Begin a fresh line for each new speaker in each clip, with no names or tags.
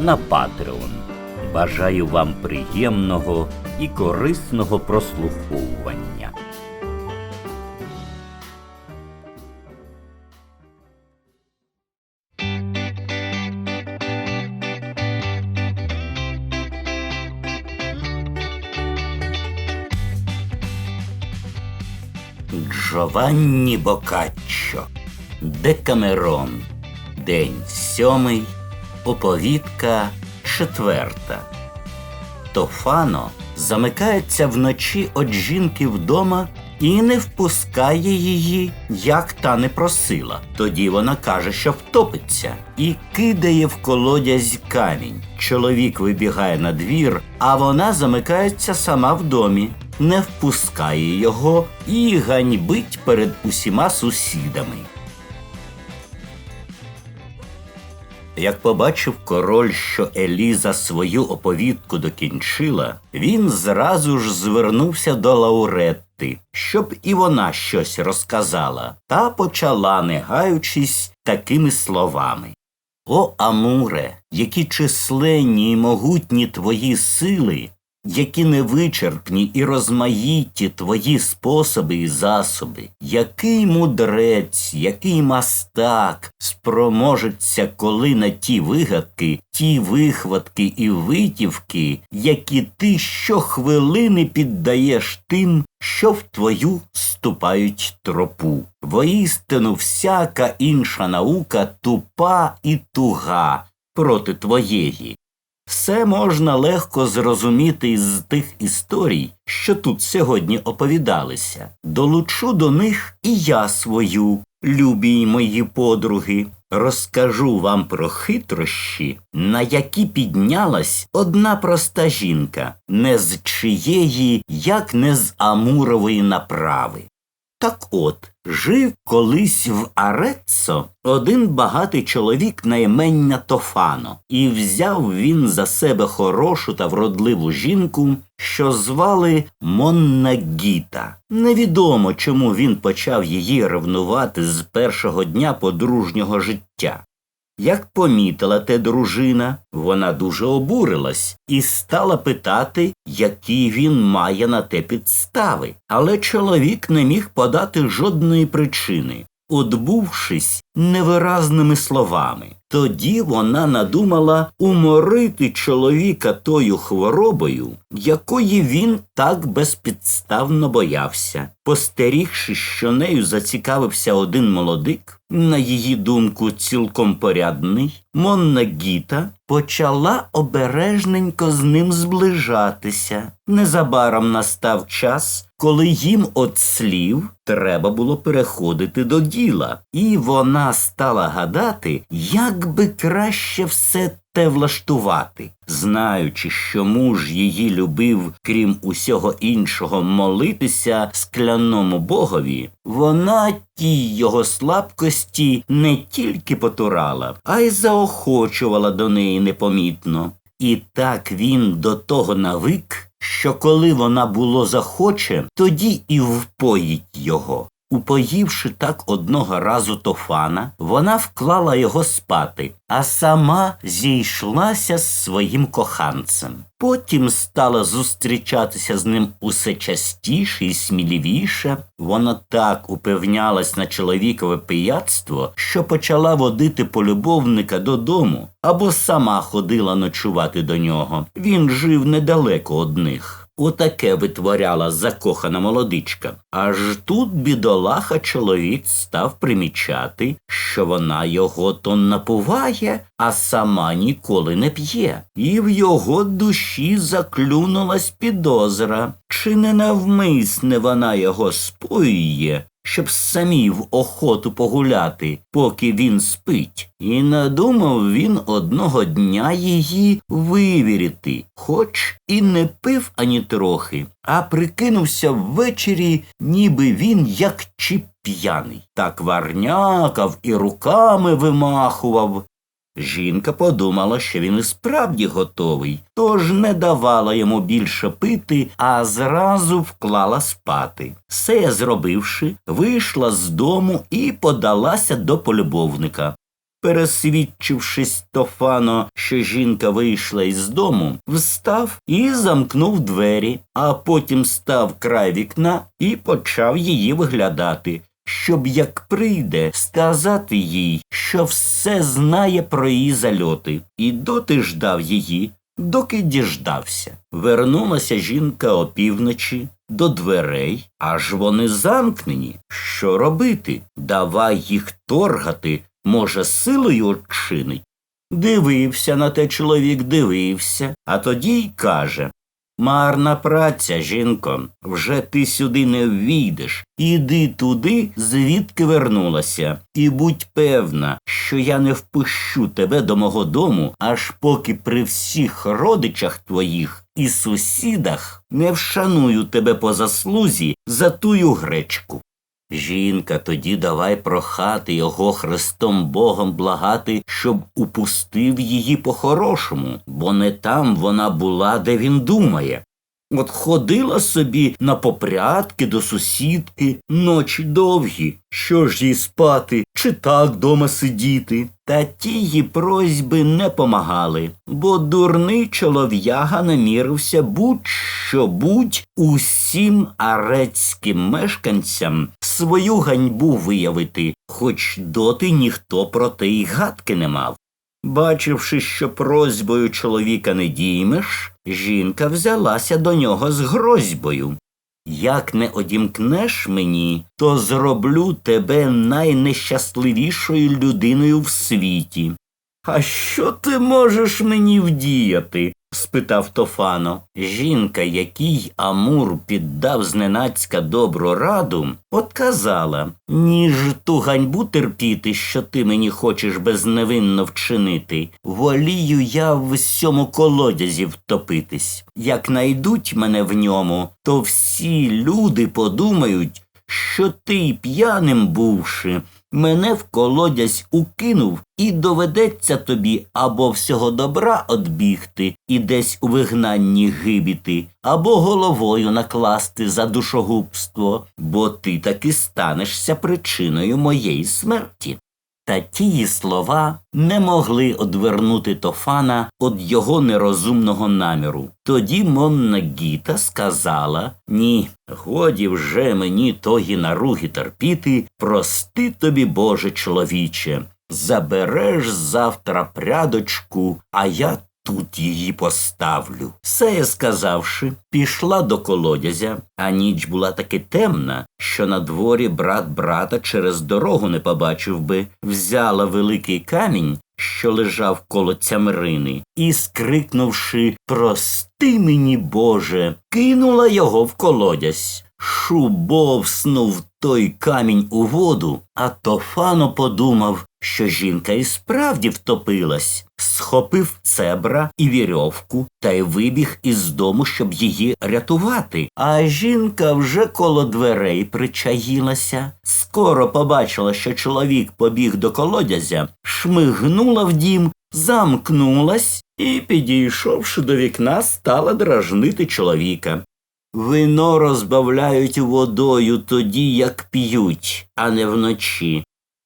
на Patreon. Бажаю вам приємного і корисного прослуховування. Джованні Бокаччо, Декамерон, День сьомий, оповідка четверта. Тофано замикається вночі від жінки вдома і не впускає її, як та не просила. Тоді вона каже, що втопиться, і кидає в колодязь камінь. Чоловік вибігає на двір, а вона замикається сама в домі, не впускає його і ганьбить перед усіма сусідами. Як побачив король, що Еліза свою оповідку докінчила, він зразу ж звернувся до Лауретти, щоб і вона щось розказала, та почала, не гаючись, такими словами. О, Амуре, які численні й могутні твої сили, які невичерпні і розмаїті твої способи і засоби, який мудрець, який мастак спроможеться, коли на ті вигадки, ті вихватки і витівки, які ти щохвилини піддаєш тим, що в твою ступають тропу. Воістину всяка інша наука тупа і туга проти твоєї. Все можна легко зрозуміти із тих історій, що тут сьогодні оповідалися. Долучу до них і я свою, любі мої подруги. Розкажу вам про хитрощі, на які піднялась одна проста жінка, не з чиєї, як не з Амурової направи. Так от, жив колись в Ареццо один багатий чоловік на імення Тофано, і взяв він за себе хорошу та вродливу жінку, що звали Моннагіта. Невідомо, чому він почав її ревнувати з першого дня подружнього життя. Як помітила те дружина, вона дуже обурилась і стала питати, які він має на те підстави. Але чоловік не міг подати жодної причини, одбувшись невиразними словами. Тоді вона надумала уморити чоловіка тою хворобою, якої він так безпідставно боявся. Постерігши, що нею зацікавився один молодик, на її думку, цілком порядний, Монна Гіта почала обережненько з ним зближатися. Незабаром настав час, коли їм от слів треба було переходити до діла, і вона стала гадати, як би краще все те влаштувати, знаючи, що муж її любив, крім усього іншого, молитися скляному богові, вона ті його слабкості не тільки потурала, а й заохочувала до неї непомітно. І так він до того навик, що коли вона було захоче, тоді і впоїть його. Упоївши так одного разу Тофана, вона вклала його спати, а сама зійшлася з своїм коханцем. Потім стала зустрічатися з ним усе частіше і сміливіше. Вона так упевнялась на чоловікове пияцтво, що почала водити полюбовника додому або сама ходила ночувати до нього. Він жив недалеко од них. Отаке витворяла закохана молодичка. Аж тут бідолаха чоловік став примічати, що вона його то напуває, а сама ніколи не п'є. І в його душі заклюнулась підозра, чи не навмисне вона його споює, щоб самі в охоту погуляти, поки він спить. І надумав він одного дня її вивірити, хоч і не пив ані трохи, а прикинувся ввечері, ніби він як чіп. п'яний. Так варнякав і руками вимахував. Жінка подумала, що він і справді готовий, тож не давала йому більше пити, а зразу вклала спати. Все зробивши, вийшла з дому і подалася до полюбовника. Пересвідчившись Тофано, що жінка вийшла із дому, встав і замкнув двері, а потім став край вікна і почав її виглядати, щоб як прийде сказати їй, що все знає про її зальоти, і доти ждав її, доки діждався. Вернулася жінка опівночі до дверей, аж вони замкнені. Що робити? Давай їх торгати, може, силою очинить. Дивився на те чоловік, дивився, а тоді й каже Марна праця, жінко, вже ти сюди не ввійдеш. Іди туди, звідки вернулася, і будь певна, що я не впущу тебе до мого дому, аж поки при всіх родичах твоїх і сусідах не вшаную тебе по заслузі за тую гречку. Жінка, тоді давай прохати його Христом Богом благати, щоб упустив її по-хорошому, бо не там вона була, де він думає. От ходила собі на попрядки до сусідки, ночі довгі, що ж їй спати, чи так дома сидіти. Та ті її просьби не помагали, бо дурний чолов'яга намірився будь-що будь усім арецьким мешканцям свою ганьбу виявити, хоч доти ніхто про те й гадки не мав. Бачивши, що просьбою чоловіка не діймеш, жінка взялася до нього з грозьбою. Як не одімкнеш мені, то зроблю тебе найнещасливішою людиною в світі. А що ти можеш мені вдіяти? Спитав Тофано. Жінка, якій Амур піддав зненацька добру раду, отказала ніж ту ганьбу терпіти, що ти мені хочеш безневинно вчинити, волію я в всьому колодязі втопитись. Як найдуть мене в ньому, то всі люди подумають, що ти п'яним бувши, мене в колодязь укинув, і доведеться тобі або всього добра одбігти і десь у вигнанні гибіти, або головою накласти за душогубство, бо ти таки станешся причиною моєї смерті. Та тії слова не могли одвернути Тофана від його нерозумного наміру. Тоді Монна Гіта сказала Ні, годі вже мені тої наруги терпіти, прости тобі, Боже чоловіче. Забереш завтра прядочку, а я тут її поставлю. Все сказавши, пішла до колодязя, а ніч була таки темна, що на дворі брат брата через дорогу не побачив би, взяла великий камінь, що лежав коло цямрини, і, скрикнувши Прости мені, Боже, кинула його в колодязь. Шубовснув той камінь у воду, а Тофано подумав, що жінка і справді втопилась, схопив цебра і вірьовку та й вибіг із дому, щоб її рятувати. А жінка вже коло дверей причаїлася. Скоро побачила, що чоловік побіг до колодязя, шмигнула в дім, замкнулась і, підійшовши до вікна, стала дражнити чоловіка. Вино розбавляють водою тоді, як п'ють, а не вночі.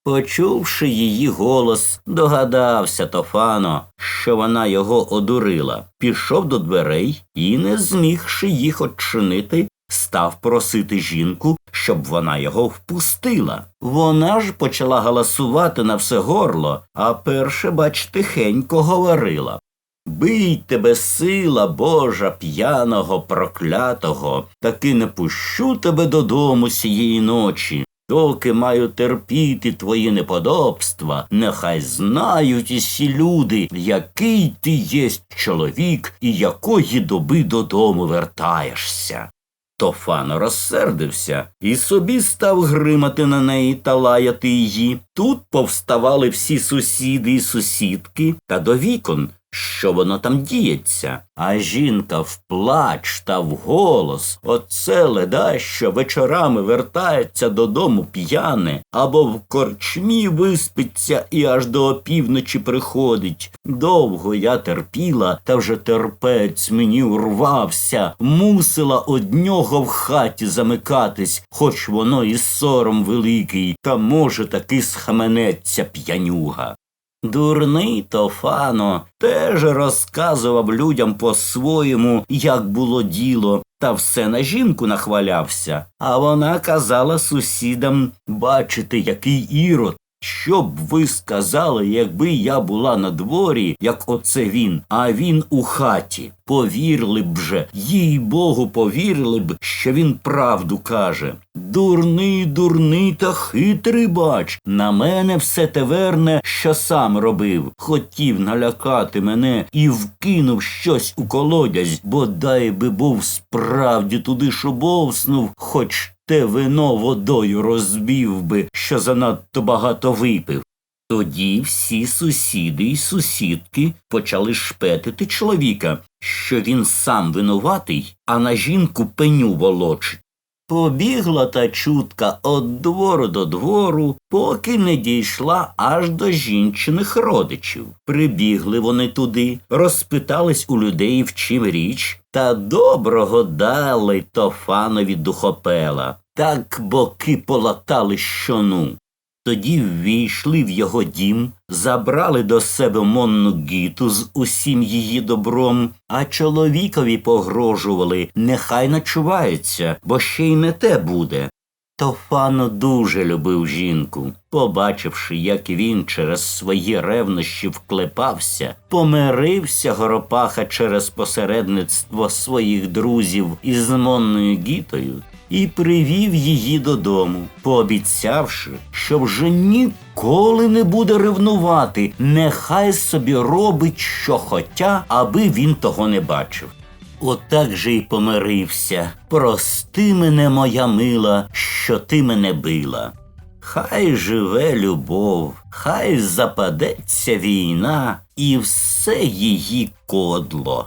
Почувши її голос, догадався Тофано, що вона його одурила, пішов до дверей і, не змігши їх odчинити, став просити жінку, щоб вона його впустила. Вона ж почала галасувати на все горло, а перше, бач, тихенько говорила. Бий тебе сила Божа п'яного, проклятого, таки не пущу тебе додому сієї ночі. Доки маю терпіти твої неподобства, нехай знають усі люди, який ти єсть чоловік і якої доби додому вертаєшся. Тофано розсердився і собі став гримати на неї та лаяти її. Тут повставали всі сусіди і сусідки та до вікон, що воно там діється. А жінка вплач та вголос оце леда, що вечорами вертається додому п'яне, або в корчмі виспиться і аж до опівночі приходить. Довго я терпіла, та вже терпець мені урвався, мусила од нього в хаті замикатись, хоч воно і сором великий, та може таки схаменеться п'янюга. Дурний Тофано теж розказував людям по-своєму, як було діло, та все на жінку нахвалявся. А вона казала сусідам бачити, який ірод. Що б ви сказали, якби я була на дворі, як оце він, а він у хаті? Повірили б же, їй богу, повірили б, що він правду каже. Дурний, дурний та хитрий бач. На мене все те верне, що сам робив. Хотів налякати мене і вкинув щось у колодязь, бодай би був справді туди шобовснув, хоч те вино водою розбив би, що занадто багато випив. Тоді всі сусіди й сусідки почали шпетити чоловіка, що він сам винуватий, а на жінку пеню волочить. Побігла та чутка од двору до двору, поки не дійшла аж до жінчиних родичів. Прибігли вони туди, розпитались у людей, в чим річ, та доброго дали Тофанові духопела. Так боки полатали щону. Тоді ввійшли в його дім, забрали до себе монну гіту з усім її добром, а чоловікові погрожували нехай начувається, бо ще й не те буде. Тофано дуже любив жінку. Побачивши, як він через свої ревнощі вклепався, помирився Горопаха через посередництво своїх друзів із Монною Гітою і привів її додому, пообіцявши, що вже ніколи не буде ревнувати, нехай собі робить, що хотя, аби він того не бачив. Отак же й помирився. Прости мене, моя мила, що ти мене била. Хай живе любов, хай западеться війна і все її кодло.